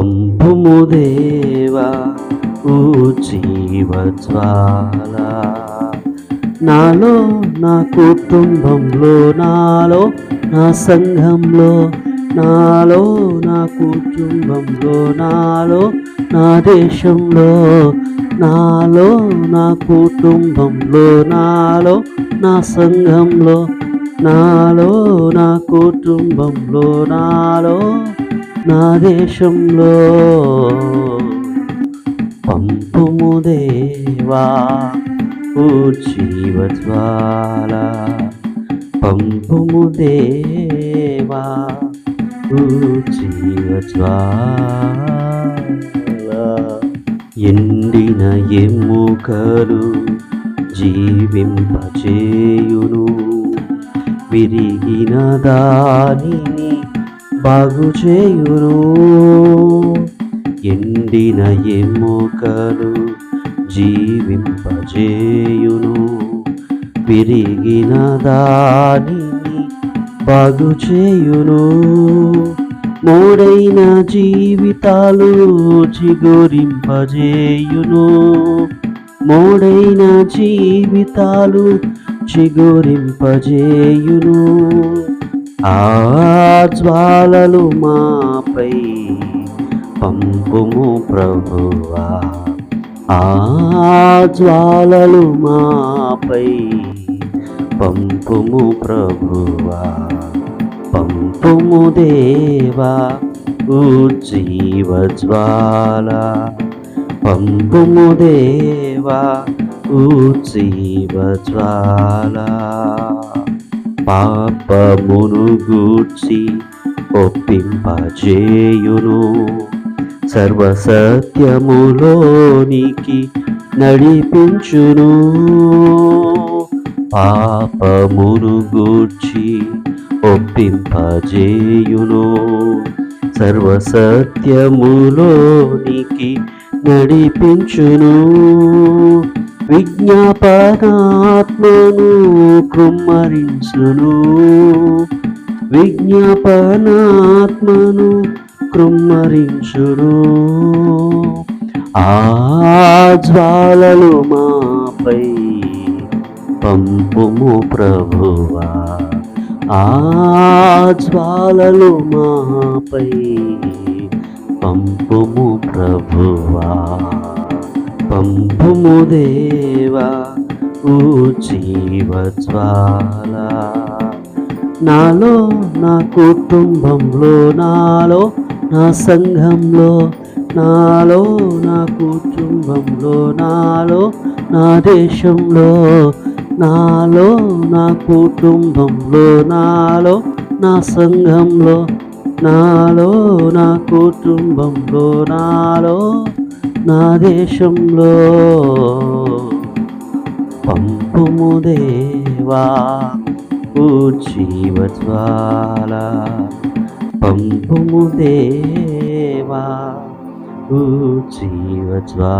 పంపుము దేవా ఓ జీవజ్వాల. నాలో నా కుటుంబంలో నాలో నా సంఘంలో నాలో నా కుటుంబంలో నాలో నా దేశంలో నాలో నా కుటుంబంలో నాలో నా సంఘంలో నాలో నా కుటుంబంలో నాలో నా దేశంలో పంపుము దేవా ఓ జీవజ్వాల. పంపుము దేవా ఓ జీవజ్వాల. ఎండిన ఎముకలు జీవింపచేయును విరిగిన దానిని బాగు చేయును ఎండిన ఎముకలు జీవింపజేయును. విరిగిన దానిని బాగు చేయును మూడైన జీవితాలు చిగురింపజేయును. మూడైన జీవితాలు చిగురింపజేయును. జ్వాలలు మాపై పంపుము ప్రభువా. ఆ జ్వాలలు మాపై పంపుము ప్రభువా. పంపుము దేవా ఓ జీవజ్వాల పంపుము దేవా ఓ పాపమును గూర్చి ఒప్పింపజేయును. సర్వసత్యములోనికి నడిపించును. పాపమును గూర్చి ఒప్పింపజేయును. సర్వసత్యములోనికి నడిపించును. విజ్ఞాపనాత్మను కృమ్మరించును విజ్ఞాపనాత్మను కృమ్మరించును ఆ జ్వాలలు మాపై పంపుము ప్రభువా. ఆ జ్వాలలు మాపై పంపుము ప్రభువా. పంపుము దేవా. ఓ జీవజ్వాల నాలో నా కుటుంబంలో నాలో నా సంఘంలో నాలో నా కుటుంబంలో నాలో నా దేశంలో నాలో నా కుటుంబంలో నాలో నా సంఘంలో నాలో నా కుటుంబంలో నాలో నా దేశంలో. పంపుము దేవా ఓ జీవజ్వాల పంపుము దేవా ఓ జీవజ్వాల